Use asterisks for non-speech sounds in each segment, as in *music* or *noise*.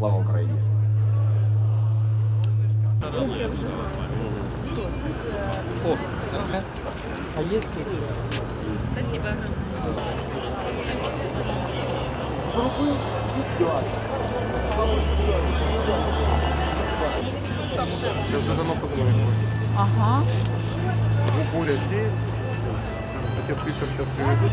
Слава Україні! Спасибо огромное. Сейчас задано позвонить. Ага. Буля здесь. Отец Виктор сейчас привезут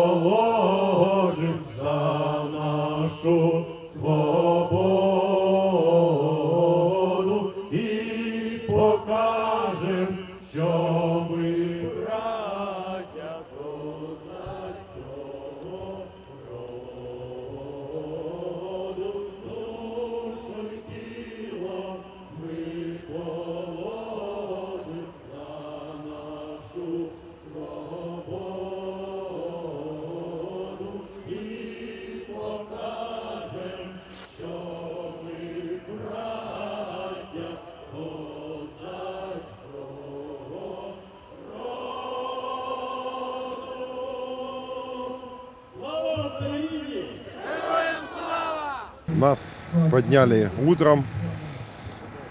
Нас подняли утром,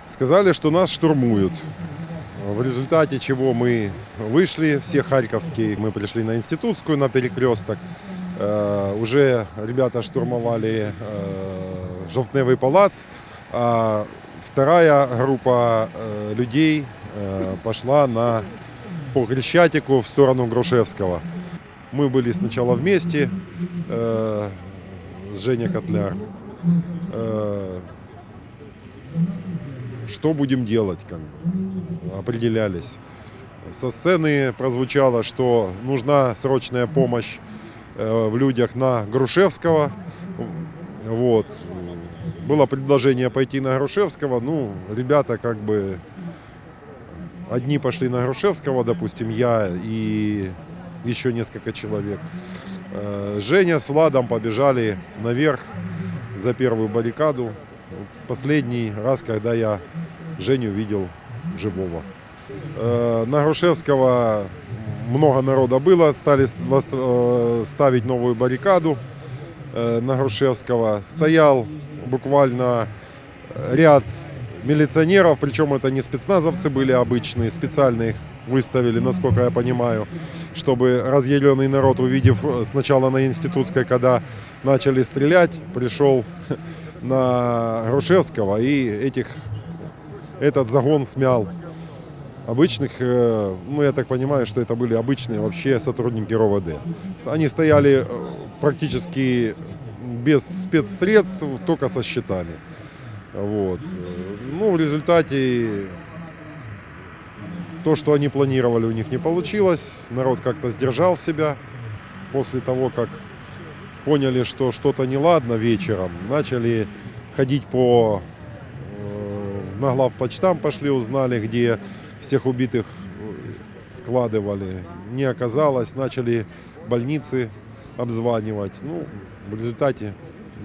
сказали, что нас штурмуют. В результате чего мы вышли, все харьковские, мы пришли на институтскую, на перекресток. Э, Уже ребята штурмовали э, Жовтневый палац, а вторая группа э, людей э, пошла на, по Крещатику в сторону Грушевского. Мы были сначала вместе э, с Женей Котляр. Э, что будем делать, как бы, определялись. Со сцены прозвучало, что нужна срочная помощь э, в людях на Грушевского. Вот. Было предложение пойти на Грушевского. Ну, ребята как бы... Одни пошли на Грушевского, допустим, я и еще несколько человек. Э, Женя с Владом побежали наверх за первую баррикаду. Последний раз, когда я Женю видел живого. Э, На Грушевского много народа было, стали э, ставить новую баррикаду э, на Грушевского. Стоял буквально ряд милиционеров, причем это не спецназовцы были обычные, специально их выставили, насколько я понимаю, чтобы разъяренный народ, увидев э, сначала на Институтской, когда начали стрелять, пришел *laughs* на Грушевского и этих, этот загон смял. Обычных, э, ну я так понимаю, что это были обычные вообще сотрудники РОВД. Они стояли э, практически без спецсредств, только со щитами. Вот. Ну, в результате то, что они планировали, у них не получилось. Народ как-то сдержал себя после того, как поняли, что что-то неладно вечером. Начали ходить по э, на главпочтам пошли, узнали, где всех убитых э, складывали. Не оказалось, начали больницы обзванивать. Ну, в результате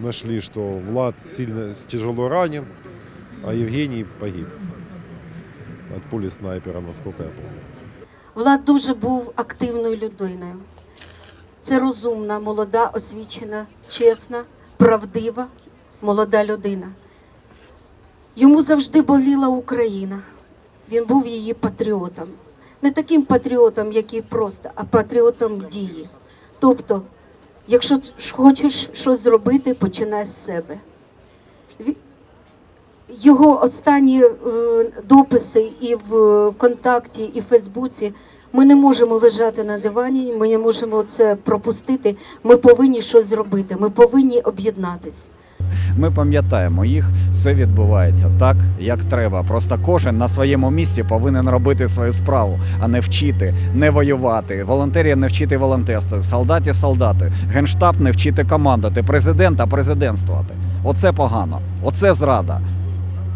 нашли, что Влад сильно тяжело ранен, а Евгений погиб от пули снайпера, насколько я помню. Влад дуже був активною людиною. Це розумна, молода, освічена, чесна, правдива, молода людина. Йому завжди боліла Україна. Він був її патріотом. Не таким патріотом, який просто, а патріотом дії. Тобто, якщо хочеш щось зробити, починай з себе. Його останні е, дописи і в контакті, і в Фейсбуці. Ми не можемо лежати на дивані, ми не можемо це пропустити. Ми повинні щось зробити. Ми повинні об'єднатись. Ми пам'ятаємо їх, все відбувається так, як треба. Просто кожен на своєму місці повинен робити свою справу, а не вчити, не воювати. Волонтерів не вчити волонтерство, солдатів солдати, генштаб не вчити командувати, президента президентствувати. Оце погано, оце зрада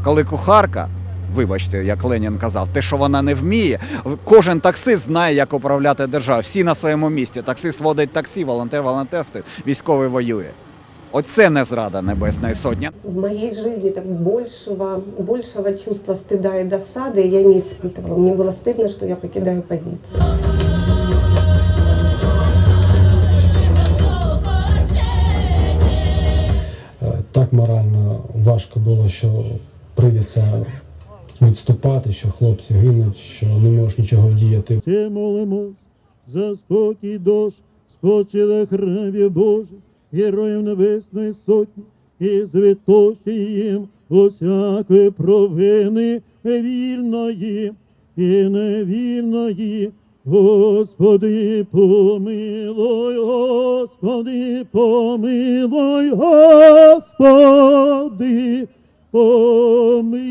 Коли кухарка Вибачте, як Ленін казав, те, що вона не вміє. Кожен таксист знає, як управляти державою. Всі на своєму місці. Таксист водить таксі, волонтер волонтерствує, військовий воює. Оце не зрада Небесної Сотні. В моей жизни так большего, большего чувства стыда и досады я не испытывала. Мне было стыдно, что я покидаю позицию. Е, так морально важко було, що прийдеться відступати, що хлопці гинуть, що не можеш нічого вдіяти. Все молимось за спокій душ, спочиле храмі Боже, героїв Небесної Сотні, і звітості їм усякої провини вільної і невільної. Господи, помилуй, Господи, помилуй, Господи, for me,